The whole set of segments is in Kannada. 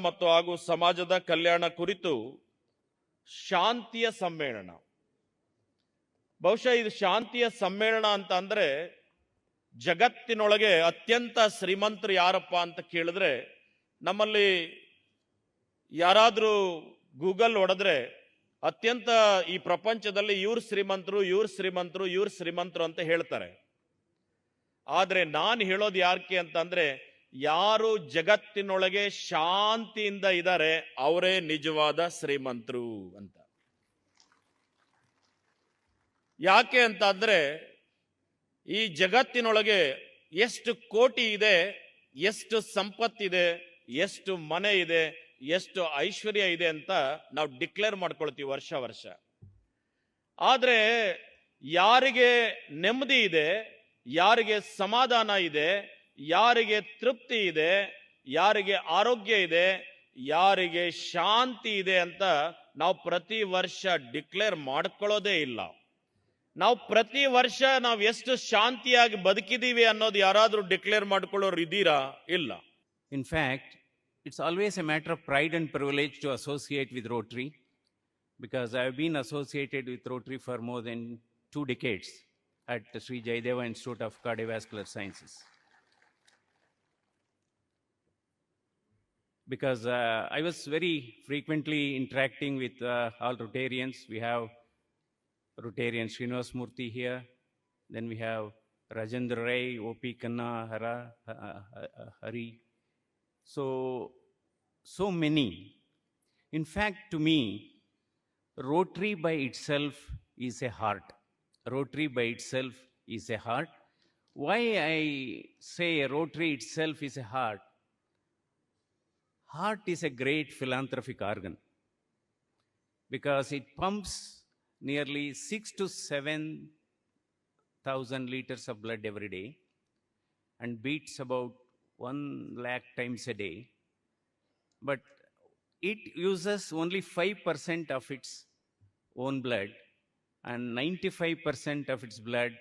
ಮತ್ತು ಹಾಗೂ ಸಮಾಜದ ಕಲ್ಯಾಣ ಕುರಿತು ಶಾಂತಿಯ ಸಮ್ಮೇಳನ. ಬಹುಶಃ ಇದು ಶಾಂತಿಯ ಸಮ್ಮೇಳನ ಅಂತ ಅಂದ್ರೆ ಜಗತ್ತಿನೊಳಗೆ ಅತ್ಯಂತ ಶ್ರೀಮಂತರು ಯಾರಪ್ಪ ಅಂತ ಕೇಳಿದ್ರೆ ನಮ್ಮಲ್ಲಿ ಯಾರಾದರೂ ಗೂಗಲ್ ಹೊಡೆದ್ರೆ ಅತ್ಯಂತ ಈ ಪ್ರಪಂಚದಲ್ಲಿ ಇವ್ರ ಶ್ರೀಮಂತರು, ಇವ್ರು ಶ್ರೀಮಂತರು, ಇವ್ರ ಶ್ರೀಮಂತರು ಅಂತ ಹೇಳ್ತಾರೆ. ಆದ್ರೆ ನಾನು ಹೇಳೋದು ಯಾಕೆ ಅಂತಂದ್ರೆ ಯಾರು ಜಗತ್ತಿನೊಳಗೆ ಶಾಂತಿಯಿಂದ ಇದ್ದಾರೆ, ಅವರೇ ನಿಜವಾದ ಶ್ರೀಮಂತರು ಅಂತ. ಯಾಕೆ ಅಂತ ಅಂದ್ರೆ ಈ ಜಗತ್ತಿನೊಳಗೆ ಎಷ್ಟು ಕೋಟಿ ಇದೆ, ಎಷ್ಟು ಸಂಪತ್ತಿದೆ, ಎಷ್ಟು ಮನೆ ಇದೆ, ಎಷ್ಟು ಐಶ್ವರ್ಯ ಇದೆ ಅಂತ ನಾವು ಡಿಕ್ಲೇರ್ ಮಾಡ್ಕೊಳ್ತೀವಿ ವರ್ಷ ವರ್ಷ. ಆದ್ರೆ, ಯಾರಿಗೆ ನೆಮ್ಮದಿ ಇದೆ, ಯಾರಿಗೆ ಸಮಾಧಾನ ಇದೆ ಯಾರಿಗೆ ತೃಪ್ತಿ ಇದೆ, ಯಾರಿಗೆ ಆರೋಗ್ಯ ಇದೆ, ಯಾರಿಗೆ ಶಾಂತಿ ಇದೆ ಅಂತ ನಾವು ಪ್ರತಿ ವರ್ಷ ಡಿಕ್ಲೇರ್ ಮಾಡ್ಕೊಳ್ಳೋದೇ ಇಲ್ಲ. ನಾವು ಪ್ರತಿ ವರ್ಷ ನಾವು ಎಷ್ಟು ಶಾಂತಿಯಾಗಿ ಬದುಕಿದ್ದೀವಿ ಅನ್ನೋದು ಯಾರಾದರೂ ಡಿಕ್ಲೇರ್ ಮಾಡ್ಕೊಳ್ಳೋರು ಇದ್ದೀರಾ? ಇಲ್ಲ. In fact it's always a matter of pride and privilege to associate with Rotary because I have been associated with Rotary for more than two decades at Shri Jayadeva institute of cardiovascular sciences Because uh, I was very frequently interacting with uh, all Rotarians. We have Rotarian Srinivas Murthy here, then we have Rajendra Ray, O.P. Kanna, Hara, uh, Hari, so, so many. In fact, to me, Rotary by itself is a heart. Rotary by itself is a heart. Why I say Rotary itself is a heart? Heart is a great philanthropic organ because it pumps nearly six to seven thousand liters of blood every day and beats about 1 lakh times a day, but it uses only 5% of its own blood and 95% of its blood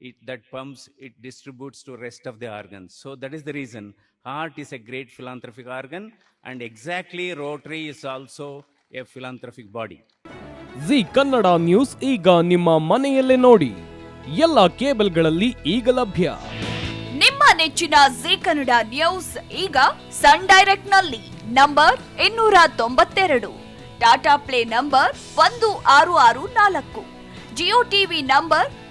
it, that pumps it distributes to rest of the organs so that is the reason heart is a great philanthropic organ and exactly rotary is also a philanthropic body Zee Kannada news ಈಗ ನಿಮ್ಮ ಮನೆಯಲ್ಲೇ ನೋಡಿ ಎಲ್ಲ ಕೇಬಲ್ಗಳಲ್ಲಿ ಈಗ ಲಭ್ಯ ನಿಮ್ಮ ನೆಚ್ಚಿನ ಜಿ ಕನ್ನಡ ನ್ಯೂಸ್ ಈಗ ಸನ್ ಡೈರೆಕ್ಟ್ನಲ್ಲಿ ನಂಬರ್ ಇನ್ನೂರ ತೊಂಬತ್ತೆರಡು ಟಾಟಾ ಪ್ಲೇ ನಂಬರ್ ಒಂದು ಆರು ಆರು ನಾಲ್ಕು ಜಿಯೋ ಟಿವಿ ನಂಬರ್